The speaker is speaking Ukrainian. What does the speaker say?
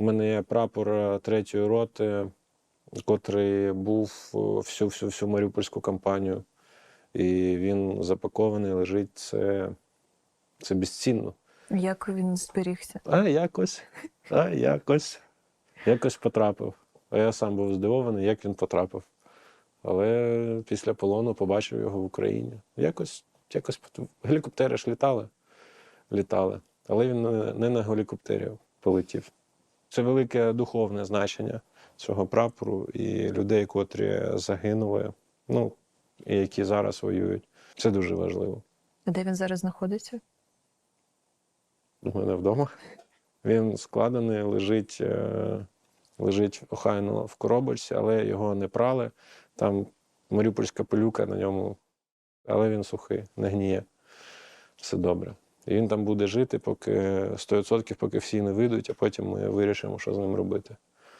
У мене є прапор е, третьої роти, котрий був е, всю всю всю Маріупольську кампанію. І він запакований, лежить. Це, це безцінно. Як він зберігся? А якось, а якось, якось потрапив. А я сам був здивований, як він потрапив. Але після полону побачив його в Україні. Якось, якось гелікоптери ж літали, літали. Але він не- не на гелікоптері полетів. Це велике духовне значення цього прапору і людей, котрі загинули, ну, і які зараз воюють. Це дуже важливо. А Де він зараз знаходиться? У мене вдома. Він складений, лежить, е, лежить охайно в коробочці, але його не прали. Там маріупольська пилюка на ньому, але він сухий, не гніє. Все добре. І він там буде жити, поки 100%, поки всі не вийдуть, а потім ми вирішимо, що з ним робити.